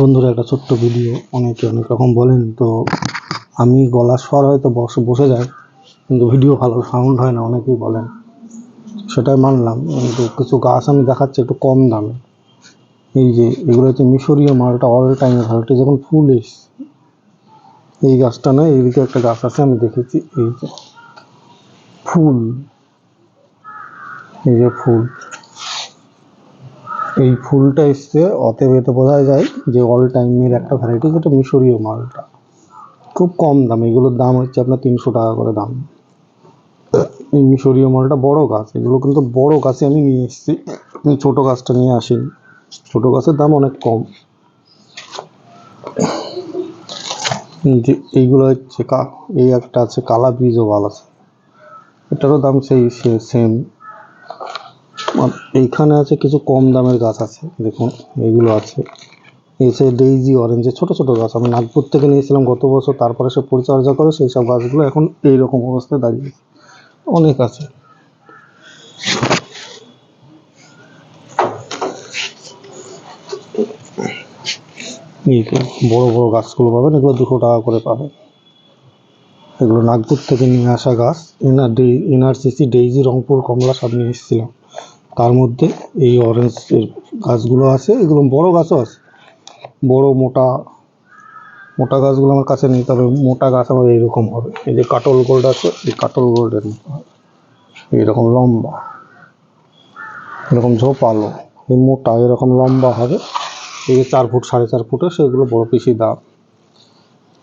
বন্ধুরা, একটা ছোট্ট ভিডিও। অনেকে অনেক রকম বলেন, তো আমি গলার স্বর হয়তো বসে বসে যায়, কিন্তু ভিডিও ভালো সাউন্ড হয় না, অনেকেই বলেন। সেটাই মানলাম, কিন্তু কিছু গাছ আমি দেখাচ্ছি একটু কম দামে। এই যে, এগুলো হচ্ছে মিশরীয় মালটা অল টাইমের ভ্যারাইটি যখন ফুল এস এই গাছটা নয় এইদিকে একটা গাছ আছে, আমি দেখেছি, এই যে ফুল। এই যে ফুল। এই ফুলটা এসছে, অতএব এতে বোঝা যায় যে অল টাইমের একটা ভ্যারাইটি যেটা মিশরীয় মালটা। খুব কম দাম, এগুলোর দাম হচ্ছে আপনার তিনশো টাকা করে দাম। এই মিশরীয় মালটা বড় গাছ, এগুলো কিন্তু বড় গাছে আমি নিয়ে এসেছি। আমি ছোট গাছটা নিয়ে আসিনি। ছোট গাছের দাম অনেক কম। যে এইগুলো হচ্ছে কা, এই একটা আছে কালা বীজও ভালো আছে। এটারও দাম সেই সেম এইখানে আছে কিছু কম দামের গাছ আছে, দেখুন, এগুলো আছে। এসে ডেইজি অরেঞ্জের ছোট ছোট গাছ, আমি নাগপুর থেকে নিয়েছিলাম গত বছর, তারপরে সে পরিচর্যা করে সেই সব গাছগুলো এখন এই রকম অবস্থায় দাঁড়িয়ে অনেক আছে। বড় বড় গাছগুলো পাবেন, এগুলো দুশো টাকা করে পাবেন। এগুলো নাগপুর থেকে নিয়ে আসা গাছ, এনার ডে এনআরসিসি ডেইজি রংপুর, কমলা সব নিয়ে এসেছিলাম। তার মধ্যে এই অরেঞ্জের গাছগুলো আছে, এগুলো বড় গাছও আছে। বড়, মোটা মোটা গাছগুলো আমার কাছে নেই, তবে মোটা গাছ আমার এইরকম হবে। এই যে কাটল গোল্ড আছে, এই কাটল গোল্ডের মতো এইরকম লম্বা, এরকম ঝোপালো, এই মোটা, এরকম লম্বা হবে। এই যে চার ফুট, সাড়ে চার ফুটে সেগুলো বড় বেশি দাম।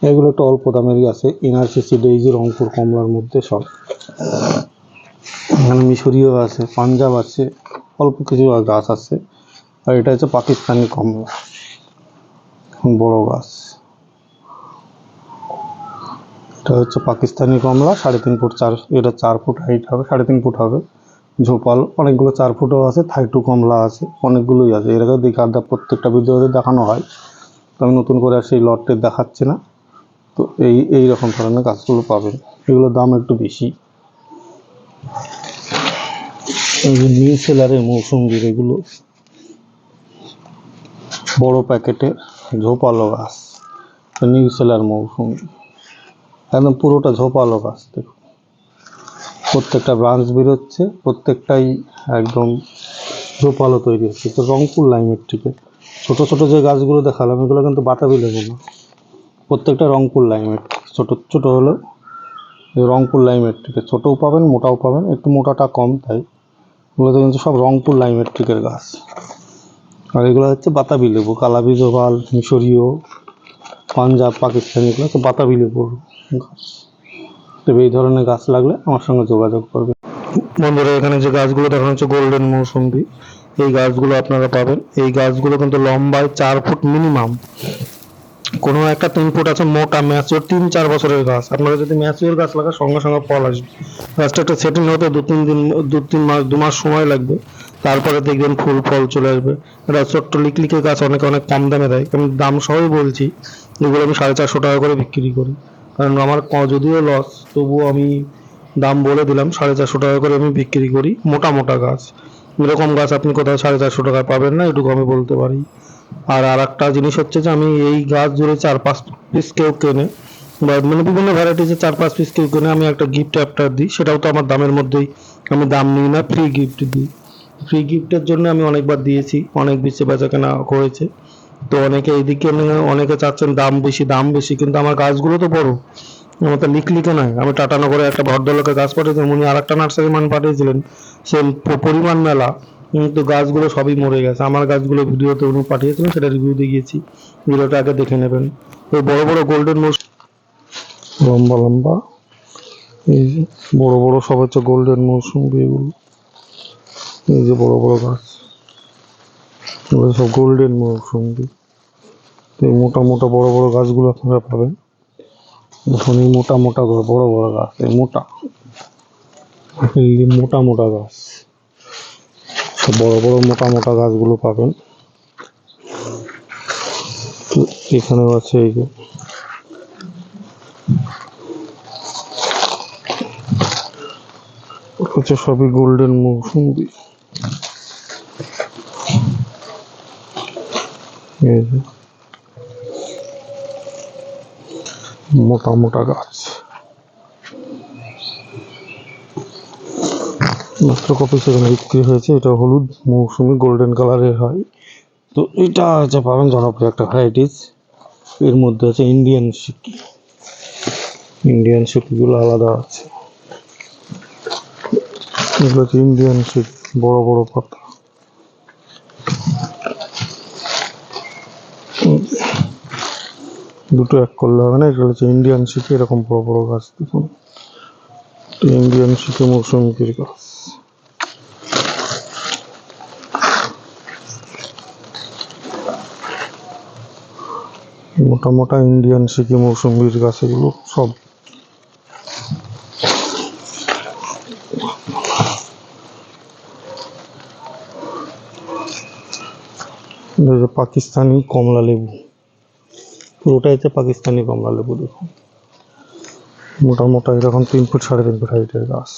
এগুলো একটু অল্প দামেরই আছে। এনআরসিসি ডেইজি রংপুর কমলার মধ্যে সব। এখানে মিশরীয় আছে, পাঞ্জাব আছে। অল্প কিছু গাছ আছে। আর এটা হচ্ছে পাকিস্তানি কমলা। বড় গাছ। এটা হচ্ছে পাকিস্তানি কমলা, সাড়ে তিন ফুট চার, এটা চার ফুট হাইট হবে, সাড়ে তিন ফুট হবে। ঝোপাল, অনেকগুলো চার ফুটও আছে থাইটু কমলা আছে, অনেকগুলোই আছে। এর আগে আড্ডা প্রত্যেকটা ভিডিওতে দেখানো হয়। তো আমি নতুন করে আর সেই লটটি দেখাচ্ছি না। তো এই এই রকম ধরনের গাছগুলো পাবেন। এগুলোর দাম একটু বেশি। নিউ সেলারের মৌসুম্বির এগুলো, বড় প্যাকেটে ঝোপালো গাছ নিউ সেলার মৌসুমি। একদম পুরোটা ঝোপালো গাছ, দেখুন। প্রত্যেকটা ব্রাঞ্চ বেরোচ্ছে, প্রত্যেকটাই একদম ঝোপালো তৈরি হচ্ছে। তো রংপুর লাইমের থেকে। ছোটো ছোটো যে গাছগুলো দেখালাম, এগুলো কিন্তু বাতাবি লেবু না প্রত্যেকটা রংপুর লাইমের ছোটো ছোটো হলেও রংপুর লাইমের থেকে। ছোটোও পাবেন, মোটাও পাবেন। একটু মোটাটা কম, তাই এগুলোতে কিন্তু সব রংপুর লাইমেট্রিকের গাছ। আর এগুলো হচ্ছে বাতাবি লেবু, কালাবি, জোবাল, মিশরীয়, পাঞ্জাব, পাকিস্তানি, এগুলো হচ্ছে বাতাবি লেবুর গাছ। তবে এই ধরনের গাছ লাগলে আমার সঙ্গে যোগাযোগ করবে। বন্ধুরা, এখানে যে গাছগুলো দেখানো হচ্ছে গোল্ডেন মৌসুম্বি এই গাছগুলো আপনারা পাবেন। এই গাছগুলো কিন্তু লম্বায় চার ফুট মিনিমাম কোনো একটা তিন ফুট আছে মোটা ম্যাচিওর তিন, চার বছরের গাছ। আপনারা যদি ম্যাচিওর গাছ লাগান, সঙ্গে সঙ্গে ফল আসবে। গাছটা একটা সেটিং হতে দু, তিন দিন, দু, তিন মাস, দু মাস সময় লাগবে। তারপরে দেখবেন ফুল, ফল চলে আসবে। এটা ছোট্ট লিকলিকে গাছ অনেকে, অনেক কম দামে দেয়। আমি দাম সবই বলছি, এগুলো আমি সাড়ে চারশো টাকা করে বিক্রি করি। কারণ আমার যদিও লস তবুও আমি দাম বলে দিলাম, সাড়ে চারশো টাকা করে আমি বিক্রি করি। মোটা মোটা গাছ। এরকম গাছ আপনি কোথাও সাড়ে চারশো টাকায় পাবেন না, এটুকু আমি বলতে পারি। আর আর একটা জিনিস হচ্ছে যে আমি এই গাছ জুড়ে চার পাঁচ পিস কেউ কেনে বা মানে বিভিন্ন ভ্যারাইটিজের চার পাঁচ পিস কেউ কেনে, আমি একটা গিফট অ্যাপটার দিই, সেটাও তো আমার দামের মধ্যেই। আমি দাম নিই না ফ্রি গিফট দিই। ফ্রি গিফটের জন্য আমি অনেকবার দিয়েছি, অনেক বেশি বেচা কেনা হয়েছে। তো অনেকে এইদিকে নিয়ে অনেকে চাচ্ছেন দাম বেশি দাম বেশি, কিন্তু আমার গাছগুলো তো বড়। আমার তো লিখলিকে নয় আমি টাটানগরে একটা ভদ্রলোকের গাছ পাঠিয়েছিলাম, উনি আর একটা নার্সারি মান পাঠিয়েছিলেন সে পরিমাণ মেলা। কিন্তু গাছগুলো সবই মরে গেছে। আমার গাছগুলো ভিডিওতে উনি পাঠিয়েছিলেন, সেটা রিভিউ দিয়ে গিয়েছি ভিডিওটা আগে দেখে নেবেন। ওই বড় বড় গোল্ডেন মোস লম্বা লম্বা। এই যে বড় বড় সব হচ্ছে গোল্ডেন মৌসুমি এগুলো এই যে বড় বড় গাছ। সব গোল্ডেন মৌসুমি এই মোটা মোটা বড় বড় গাছগুলো আপনারা পাবেন। দেখুন, এই মোটা মোটা বড় বড় গাছ, এই মোটা। মোটা মোটা গাছ। আচ্ছা, বড় বড় মোটা মোটা গাছগুলো পাবেন। এখানেও আছে এই যে। হচ্ছে সবই গোল্ডেন মৌসুমি। মোটা মোটা গাছ। মাত্র কপি সেখানে বিক্রি হয়েছে। এটা হলুদ, মৌসুমি গোল্ডেন কালারের হয়। তো এটা হচ্ছে পাবেন জনপ্রিয় একটা ভ্যারাইটিস এর মধ্যে আছে ইন্ডিয়ান সিকি ইন্ডিয়ান সিকিগুলো আলাদা আছে। এগুলো হচ্ছে ইন্ডিয়ান সিক বড় বড় পাতা। দুটো এক করলে হবে না, এটা হচ্ছে ইন্ডিয়ান সিকি এরকম বড় বড় গাছ দেখুন। ইন্ডিয়ান সিকি মৌসুমির গাছ। মোটা মোটা ইন্ডিয়ান সিকি মৌসুমির গাছ এগুলো সব পাকিস্তানি কমলা লেবু। পুরোটাই হচ্ছে পাকিস্তানি কমলা লেবু, দেখুন। মোটা মোটা এরকম তিন ফুট সাড়ে তিন ফুট হাইটের গাছ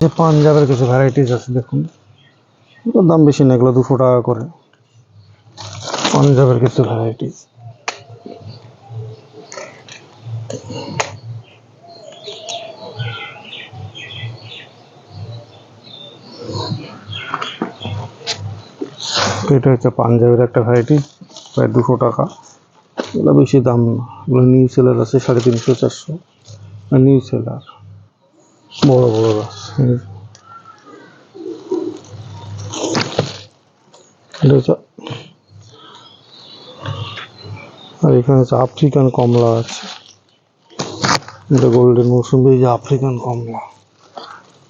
যে পাঞ্জাবের কিছু ভ্যারাইটিস আছে, দেখুন। এগুলোর দাম বেশি না, এগুলো দুশো টাকা করে। পাঞ্জাবের কিছু ভ্যারাইটিস এটা হচ্ছে পাঞ্জাবের একটা ভ্যারাইটি প্রায় দুশো টাকা। এগুলো বেশি দাম না। এগুলো নিউ সেলার আছে, সাড়ে তিনশো, চারশো। নিউ সেলার বড় বড় গাছ এই এটা হচ্ছে আর এখানে হচ্ছে আফ্রিকান কমলা আছে। এটা গোল্ডেন মৌসুমি যে আফ্রিকান কমলা।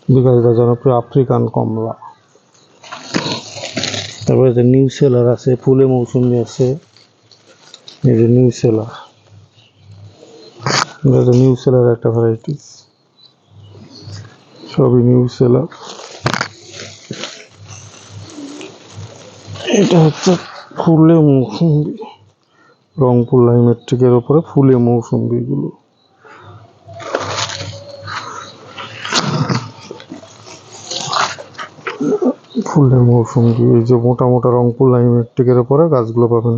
বিকাশিতা জনপ্রিয় আফ্রিকান কমলা। তারপরে যে নিউ সেলার আছে, ফুলে মৌসুমি আছে। এই যে নিউ সেলার এটা নিউ সেলার একটা ভ্যারাইটিস সবই নিউ সেলার এটা হচ্ছে ফুলে মৌসুম্বি রংপুর লাইমেট্রিকের ওপরে ফুলে মৌসুম্বিগুলো ফুলে মৌসুম্বি এই যে মোটা মোটা রংপুর লাইমেট্রিকের ওপরে গাছগুলো পাবেন।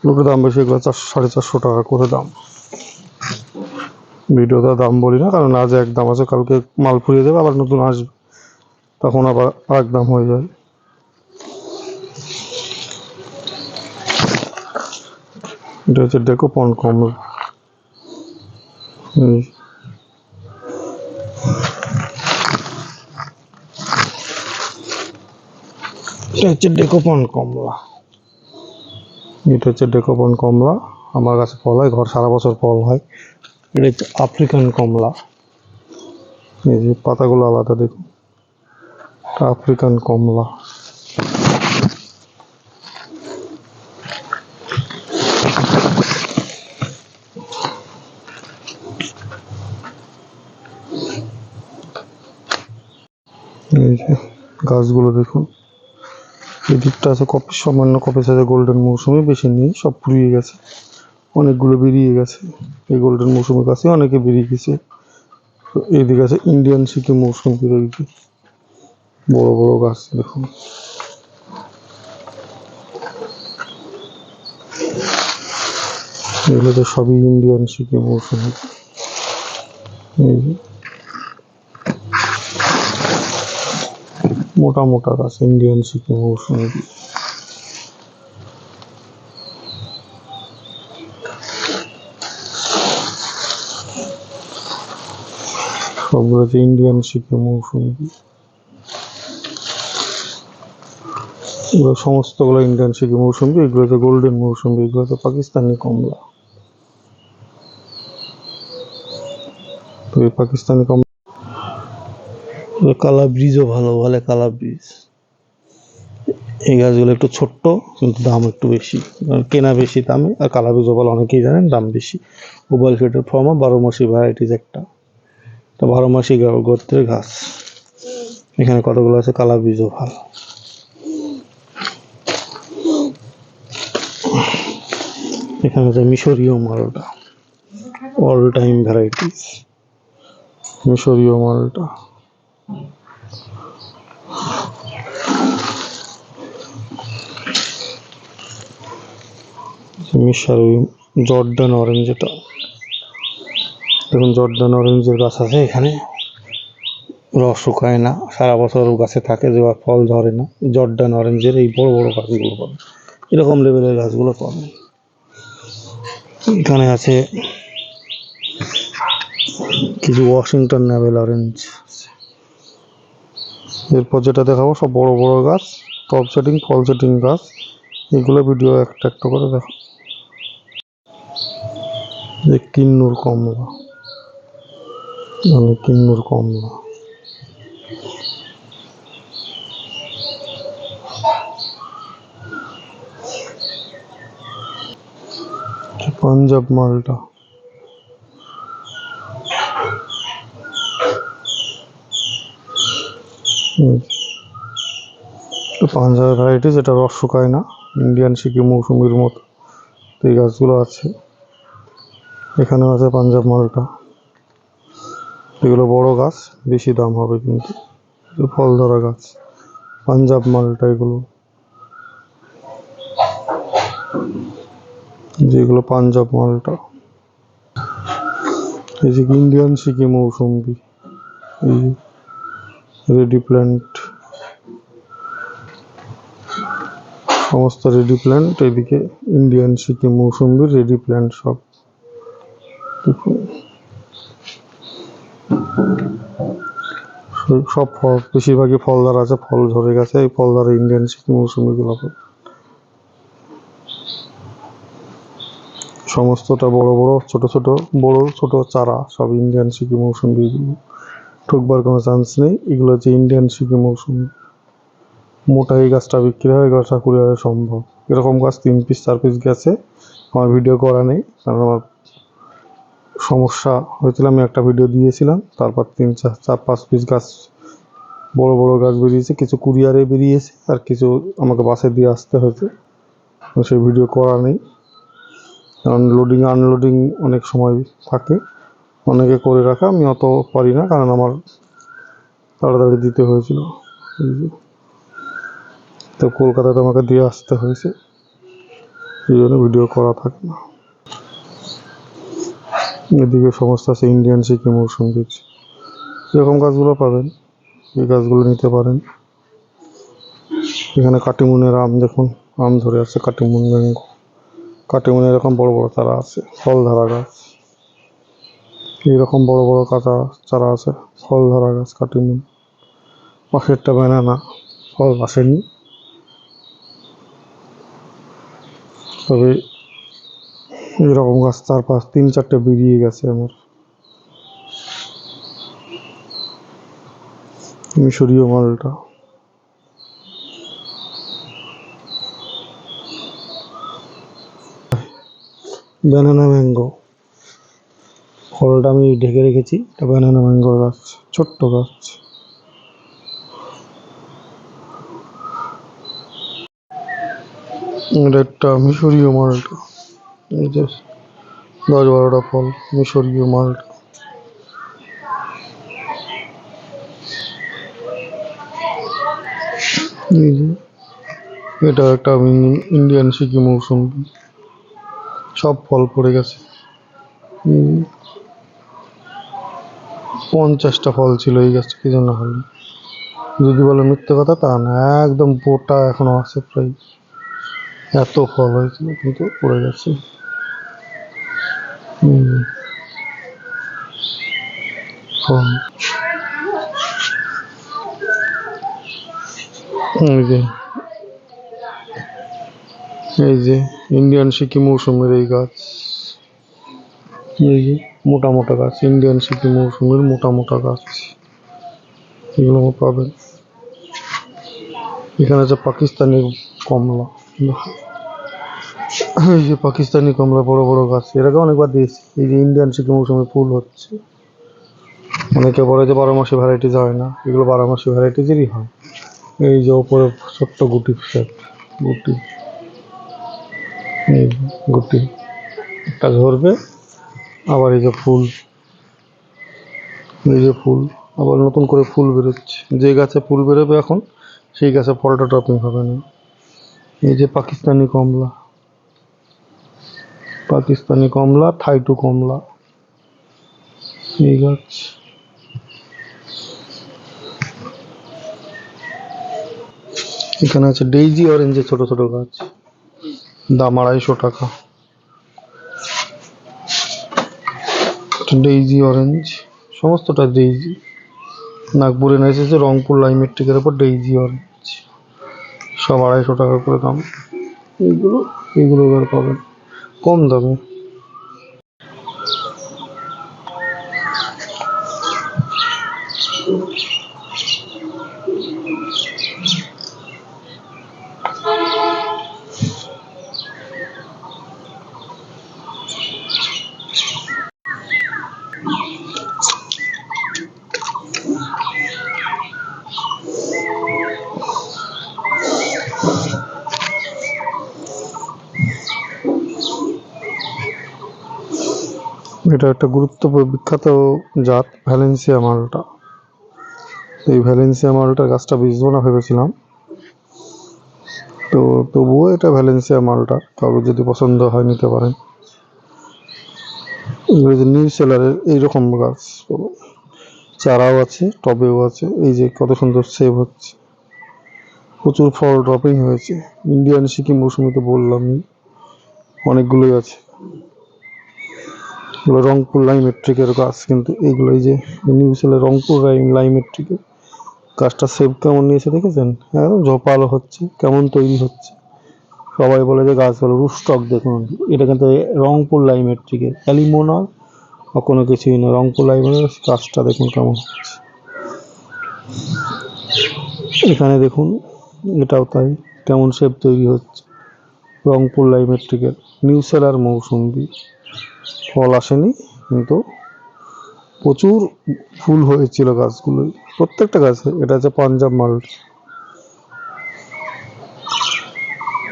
এগুলোর দাম বেশি, এগুলো সাড়ে চারশো টাকা করে দাম। ভিডিওতে দাম বলি না, কারণ আজ এক দাম আছে, কালকে মাল ফুরিয়ে যাবে, আবার নতুন আসবে। তখন আবার আরেক দাম হয়ে যায় এটা হচ্ছে ডেকোপন কমলা এটা হচ্ছে ডেকোপন কমলা। এটা হচ্ছে ডেকোপন কমলা। আমার কাছে ফল হয়, ঘর সারা বছর ফল হয়। এটা হচ্ছে আফ্রিকান কমলা। এই যে পাতাগুলো আলাদা দেখুন আফ্রিকান কমলা এই যে গাছগুলো দেখুন। এই দিকটা আছে কপি, সামান্য কপি সাথে গোল্ডেন মৌসুমি, বেশি নেই, সব ফুরিয়ে গেছে। অনেকগুলো বেরিয়ে গেছে। এই গোল্ডেন মৌসুমের কাছে অনেকে বেরিয়ে গেছে। তো এইদিকে আছে ইন্ডিয়ান সিকিম মৌসুম এইদিকে বড় বড় গাছ দেখুন। এগুলো তো সবই ইন্ডিয়ান সিকিম মৌসুম। মোটা মোটা গাছ ইন্ডিয়ান সিকিম মৌসুমি সবগুলো হচ্ছে ইন্ডিয়ান সিকিম মৌসুমি এগুলো সমস্তগুলো ইন্ডিয়ান সিকিম মৌসুমি এগুলো হচ্ছে গোল্ডেন মৌসুমি এগুলো হচ্ছে পাকিস্তানি কমলা। তো এই পাকিস্তানি কমলা কালা ব্রিজও ভালো বলে কালা ব্রিজ। এই গাছগুলো একটু ছোট্ট, কিন্তু দাম একটু বেশি। কেনা বেশি দামে, আর কালা ব্রিজও বলে অনেকেই জানেন, দাম বেশি। ওভাল ফিটের ফর্মা বারো মাসি ভ্যারাইটিস একটা। তো বারো মাসি গোত্রের ঘাস এখানে কতগুলো আছে? কালা বীজও ভালো। এখানে আছে মিশরীয় মালটা। অল টাইম ভ্যারাইটিস মিশরীয় মালটা। মিশার জর্ডান অরেঞ্জ এটা দেখুন, জর্ডান অরেঞ্জের গাছ আছে এখানে। রস শুকায় না, সারা বছর গাছে থাকে যে ফল ধরে না। জর্ডান অরেঞ্জের এই বড় বড় গাছগুলো পাবে এরকম লেভেলের গাছগুলো পাবে এখানে আছে কিছু ওয়াশিংটন নাভেল অরেঞ্জ এরপর যেটা দেখাবো, সব বড় বড় গাছ টপ সেটিং ফল সেটিং গাছ, এগুলো ভিডিও একটা একটা করে দেখো এই কিন্নুর কমলা। মানে কিন্নুর কমলা। পাঞ্জাব মালটা। তো পাঞ্জাবের ভ্যারাইটিস এটা রস শুকায় না ইন্ডিয়ান সিকি মৌসুমির মতো। তো এই গাছগুলো আছে। এখানেও আছে পাঞ্জাব মালটা। এগুলো বড় গাছ, বেশি দাম হবে কিন্তু। ফল ধরা গাছ, পাঞ্জাব মালটা এগুলো। যেগুলো পাঞ্জাব মালটা। এই যে ইন্ডিয়ান সিকি মৌসুম্বি এই রেডি প্ল্যান্ট সমস্ত রেডি প্ল্যান্ট এদিকে ইন্ডিয়ান সিকিম মৌসুম্বির রেডি প্ল্যান্ট সব। সব- ফল, বেশিরভাগই ফলদার আছে, ফল ধরে গেছে, এই ফলদার ইন্ডিয়ান সিকিম মৌসুমিগুলো পাবেন। সমস্তটা বড় বড়, ছোট ছোট, বড় ছোট চারা, সব ইন্ডিয়ান সিকিম মৌসুমি ঠকবার কোনো চান্স নেই, এগুলো হচ্ছে ইন্ডিয়ান সিকিম মৌসুমি মোটা এই গাছটা বিক্রি হয় গাছটা কুড়ি হাজার সম্ভব। এরকম গাছ তিন পিস চার পিস গেছে। আমার ভিডিও করা নেই, কারণ আমার সমস্যা হয়েছিল, আমি একটা ভিডিও দিয়েছিলাম। তারপর তিন, চার চার, পাঁচ পিস গাছ, বড় বড় গাছ বেরিয়েছে, কিছু কুরিয়ারে বেরিয়েছে, আর কিছু আমাকে বাসে দিয়ে আসতে হয়েছে। সেই ভিডিও করা নেই। কারণ লোডিং আনলোডিং অনেক সময় থাকে। অনেকে করে রাখা, আমি অত পারি না, কারণ আমার তাড়াতাড়ি দিতে হয়েছিল। তো কলকাতাতে আমাকে দিয়ে আসতে হয়েছে। এই জন্য ভিডিও করা থাকে না। এদিকে সমস্ত আছে ইন্ডিয়ান সিকিম বীজ এরকম গাছগুলো পাবেন। এই গাছগুলো নিতে পারেন। এখানে কাটিমুনের আম দেখুন। আম ধরে আছে কাটিমুন ম্যাঙ্গো কাটিমুন এরকম বড় বড় চারা আছে ফল ধরা গাছ। এইরকম বড় বড় কাঁচা চারা আছে ফল ধরা গাছ, কাটিমুন। পাশেরটা ব্যানানা ফল আসেনি। তবে এরকম গাছ চার পাঁচ, তিন চারটে বেরিয়ে গেছে আমার। মিশরীয় মালটা। ব্যানানা ম্যাঙ্গো ফলটা আমি ঢেকে রেখেছি, এটা ব্যানানা ম্যাঙ্গো গাছ, ছোট্ট গাছ। এটা একটা মিশরীয় মালটা। দশ বারোটা ফল, মিশরীয় মালটা। এটা একটা ইন- ইন্ডিয়ান সিকিম মৌসুমি। সব ফল পড়ে গেছে। পঞ্চাশটা ফল ছিল এই গাছটা কি জন্য হলো যদি বলে মিথ্যে কথা, তা না, একদম বোটা এখনও আছে প্রায়। এত ফল হয়েছিল কিন্তু পড়ে গেছে। এই যে এই যে ইন্ডিয়ান সিকিম মৌসুমের এই গাছ, এই যে মোটা মোটা গাছ ইন্ডিয়ান সিকিম মৌসুমের মোটা মোটা গাছ, এগুলো পাবেন। এখানে আছে পাকিস্তানি কমলা এই যে পাকিস্তানি কমলা বড় বড় গাছ এর আগে অনেকবার দিয়েছি এই যে ইন্ডিয়ান সিকিম মৌসুমে ফুল হচ্ছে। অনেকে বলে যে বারো মাসে ভ্যারাইটিস হয় না। এগুলো বারো মাসে ভ্যারাইটিসেরই হয়। এই যে ওপরে ছোট্ট গুটি set, গুটি। এই গুটি। একটা ধরবে আবার এই যে ফুল। এই যে ফুল আবার নতুন করে ফুল বেরোচ্ছে। যে গাছে ফুল বেরোবে এখন সেই গাছে ফলটা টপিং হবে না। এই যে পাকিস্তানি কমলা। পাকিস্তানি কমলা, থাইটু কমলা। এই গাছ। এখানে আছে ডেইজি অরেঞ্জের ছোট ছোট গাছ। দাম আড়াইশো টাকা। Daisy orange. সমস্তটা ডেইজি। নাগপুরে না এসেছে, রংপুর লাইমেট্রিকের ওপর ডেইজি অরেঞ্জ। সব আড়াইশো টাকা করে দাম। এইগুলো এইগুলো এবার পাবেন। কম দামে। এটা একটা গুরুত্বপূর্ণ, বিখ্যাত জাত, ভ্যালেন্সিয়া মালটা। এই ভ্যালেন্সিয়া মালটার গাছটা বীজবো না ভেবেছিলাম। তো তবুও এটা ভ্যালেন্সিয়া মালটা কারোর যদি পছন্দ হয় নিতে পারেন। নিউ সেলারের এইরকম গাছ। চারাও আছে, টবেও আছে, এই যে কত সুন্দর সেভ হচ্ছে। প্রচুর ফল ড্রপিং হয়েছে। ইন্ডিয়ান সিকিম মৌসুমিতে বললাম অনেকগুলোই আছে। এগুলো রংপুর লাইমেট্রিকের গাছ, কিন্তু এইগুলো এই যে নিউ সেলের রংপুর লাইমেট্রিকের গাছটা সেভ কেমন নিয়েছে দেখেছেন? একদম ঝোপালো হচ্ছে, কেমন তৈরি হচ্ছে। সবাই বলে যে গাছ হলো রুস্টক দেখুন, এটা কিন্তু রংপুর লাইমেট্রিকের অ্যালিমোনার বা কোনো কিছুই না, রংপুর লাইমের গাছটা দেখুন কেমন হচ্ছে। এখানে দেখুন, এটাও তাই, কেমন শেপ তৈরি হচ্ছে। রংপুর লাইমেট্রিকের নিউ সেলার মৌসুম্বি ফল আসেনি, কিন্তু প্রচুর ফুল হয়েছিল গাছগুলোই প্রত্যেকটা গাছে, এটা হচ্ছে পাঞ্জাব মাল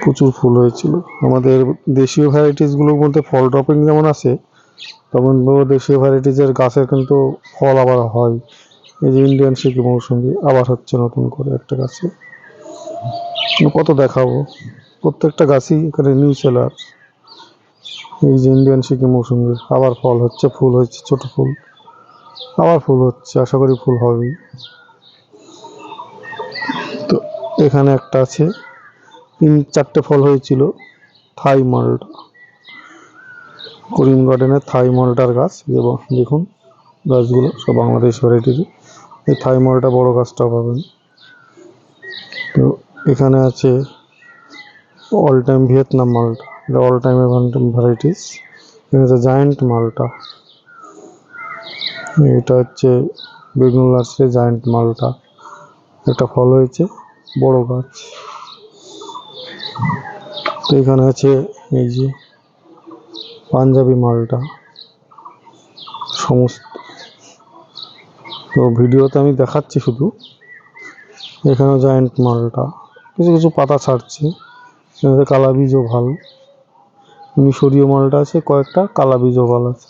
প্রচুর ফুল হয়েছিল। আমাদের দেশীয় ভ্যারাইটিসগুলোর মধ্যে ফল ড্রপিং যেমন আছে, তেমন দেশীয় ভ্যারাইটিসের গাছের কিন্তু ফল আবার হয়। এই যে ইন্ডিয়ান সিকি মৌসুমি আবার হচ্ছে নতুন করে একটা গাছে। কত দেখাবো? প্রত্যেকটা গাছই এখানে নিউ সেলার এই যে ইন্ডিয়ান সিকি মৌসুমি আবার ফল হচ্ছে, ফুল হচ্ছে ছোট ফুল। আবার ফুল হচ্ছে, আশা করি ফুল হবেই। তো এখানে একটা আছে, তিন, চারটে ফল হয়েছিল, থাই মালটা করিম গার্ডেনের থাই মালটার গাছ দেখুন, গাছগুলো সব বাংলাদেশ ভ্যারাইটির। এই থাই মালটা বড় গাছটা পাবেন। তো এখানে আছে, অল টাইম ভিয়েতনাম মালটা এটা অল টাইম ভ্যারাইটিস এখানে আছে জায়েন্ট মালটা এটা হচ্ছে বেগুন নার্সারি জায়েন্ট মালটা একটা ফল হয়েছে বড় গাছ। তো এখানে আছে এই যে পাঞ্জাবি মালটা। সমস্ত তো ভিডিওতে আমি দেখাচ্ছি শুধু। এখানেও জায়েন্ট মালটা কিছু কিছু পাতা ছাড়ছে। এখানে কালা বীজও ভালো। মিশরীয় মালটা আছে, কয়েকটা কালা বীজও ভালো আছে।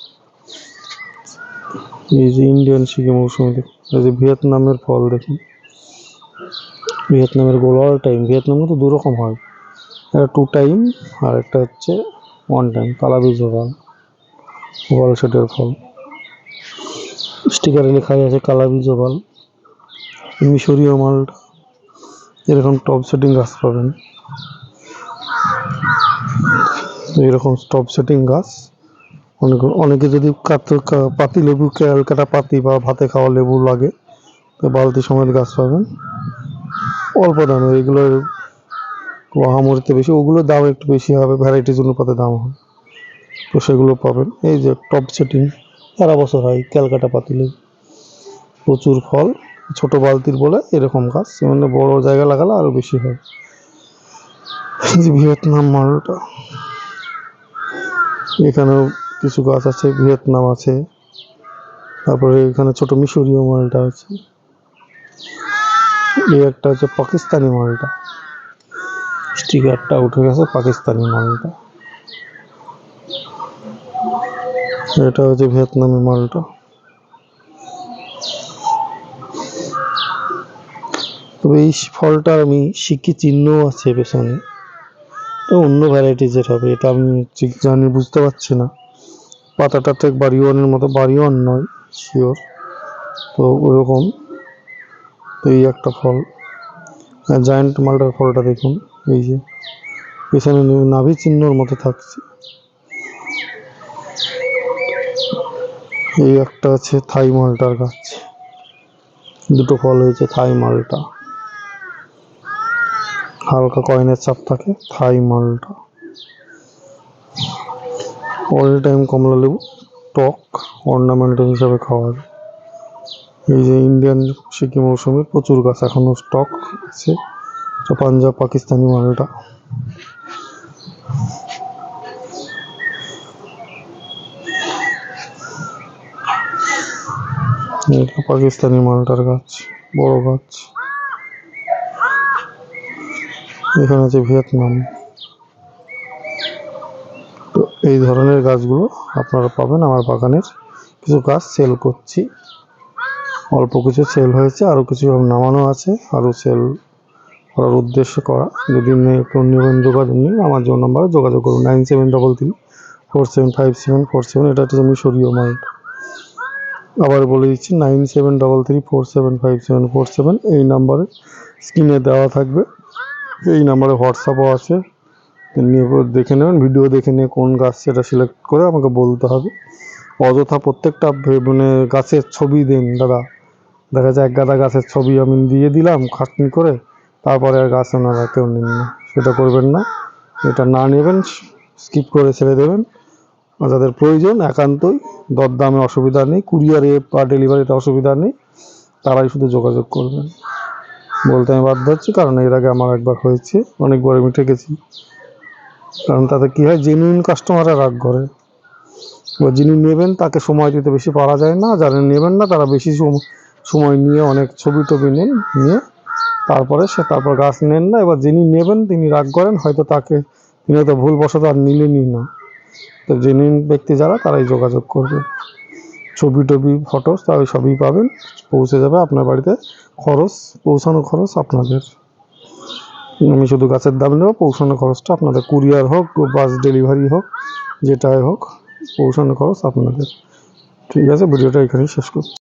এই যে ইন্ডিয়ান সিকি মৌসুমি দেখুন এই যে ভিয়েতনামের ফল দেখুন। ভিয়েতনামের গোল অল টাইম ভিয়েতনামে তো দু রকম হয়। একটা টু টাইম আর একটা হচ্ছে ওয়ান টাইম কালা বীজ ওভাল ওভাল সেটের ফল। স্টিকারে লেখাই আছে কালা বীজ ওভাল মিশরীয় মালটা। এরকম টপ সেটিং গাছ পাবেন। এরকম টপ সেটিং গাছ। অনেক, অনেকে যদি পাতি লেবু ক্যালকাটা পাতি বা ভাতে খাওয়া লেবু লাগে, তো বালতি সমেত গাছ পাবেন। অল্প দামে, এগুলোর মহামরিতে বেশি, ওগুলোর দাম একটু বেশি হবে ভ্যারাইটিস অনুপাতে দাম হবে। তো সেগুলো পাবেন। এই যে টপ সেটিং সারা বছর হয় ক্যালকাটা পাতি লেবু। প্রচুর ফল, ছোট বালতির বলে এরকম গাছ। মানে বড় জায়গা লাগালে আরও বেশি হয়। ভিয়েতনাম মালটা। এখানেও কিছু গাছ আছে, ভিয়েতনাম আছে। তারপরে এখানে ছোট মিশরীয় মালটা আছে। এই একটা হচ্ছে পাকিস্তানি মালটা। স্টিকারটা উঠে গেছে পাকিস্তানি মালটা। এটা হচ্ছে ভিয়েতনামি মালটা। তবে এই ফলটা আমি শিখি চিহ্ন আছে পেছনে। তো অন্য ভ্যারাইটিজের হবে, এটা আমি ঠিক জানি, বুঝতে পারছি না। পাতাটা ঠিক বাড়ি ওয়ানের মতো, বাড়ি ওয়ান নয় শিওর তো ওরকম তো এই একটা ফল। জায়ান্ট মালটার ফলটা দেখুন, এই যে। পেছনে নাভি চিহ্নর মতো থাকছে। এই একটা আছে থাই মালটার গাছ। দুটো ফল হয়েছে থাই মালটা। হালকা কয়েনের চাপ থাকে, থাই মালটা। অল টাইম কমলা লেবু, টক অর্নামেন্টাল হিসাবে খাওয়া যায়। এই যে ইন্ডিয়ান সিকিম মৌসুমের প্রচুর গাছ এখনও স্টক আছে পাঞ্জাব, পাকিস্তানি মালটা। পাকিস্তানি মালটার গাছ, বড় গাছ। এখানে আছে ভিয়েতনাম। তো এই ধরনের গাছগুলো আপনারা পাবেন আমার বাগানের। কিছু গাছ সেল করছি। অল্প কিছু সেল হয়েছে আরও কিছু নামানো আছে আরও সেল করার উদ্দেশ্যে করা। যদি কেউ নেবেন যোগাযোগ নিন, আমার জন্য নাম্বারে যোগাযোগ করুন। Nine seven double three four seven five seven four seven এটা হচ্ছে মিশরীয় মাইন্ড আবার বলে দিচ্ছি nine seven double three four seven five seven four seven এই নাম্বারে স্ক্রিনে দেওয়া থাকবে। এই নাম্বারে হোয়াটসঅ্যাপও আছে। নিয়ে দেখে নেবেন ভিডিও দেখে নিয়ে কোন গাছ সেটা সিলেক্ট করে আমাকে বলতে হবে। অযথা প্রত্যেকটা মানে গাছের ছবি দিন দাদা। দেখা যায় এক গাদা গাছের ছবি আমি দিয়ে দিলাম খাটনি করে, তারপরে আর গাছ ওনারা কেউ নেন না। সেটা করবেন না। এটা না নেবেন স্কিপ করে ছেড়ে দেবেন। যাদের প্রয়োজন একান্তই, দরদামে অসুবিধা নেই। কুরিয়ারে বা ডেলিভারিতে অসুবিধা নেই। তারাই শুধু যোগাযোগ করবেন। বলতে আমি বাধ্য হচ্ছি, কারণ এর আগে আমার একবার হয়েছে অনেকবার আমি ঠেকেছি কারণ তাতে কী হয় জেনুইন কাস্টমাররা রাগ করে। এবার যিনি নেবেন, তাকে সময় দিতে বেশি পারা যায় না। যারা নেবেন না, তারা বেশি সম- সময় নিয়ে অনেক ছবি টবি নেন, নিয়ে তারপরে সে তারপর গাছ নেন না। এবার যিনি নেবেন, তিনি রাগ করেন, হয়তো তাকে তিনি হয়তো ভুলবশত আর নিলেনই না। তো জেনুইন ব্যক্তি যারা, তারাই যোগাযোগ করবে। ছবি টবি ফটো তাই সবই পাবেন। পৌঁছে যাবে আপনার বাড়িতে। খরচ, পৌঁছানো খরচ আপনাদের। আমি শুধু গাছের দাম নেব, পৌঁছানো খরচটা আপনাদের। কুরিয়ার হোক, বাস ডেলিভারি হোক, যেটাই হোক, পৌঁছানো খরচ আপনাদের। ঠিক আছে, ভিডিওটা এখানেই শেষ করছি।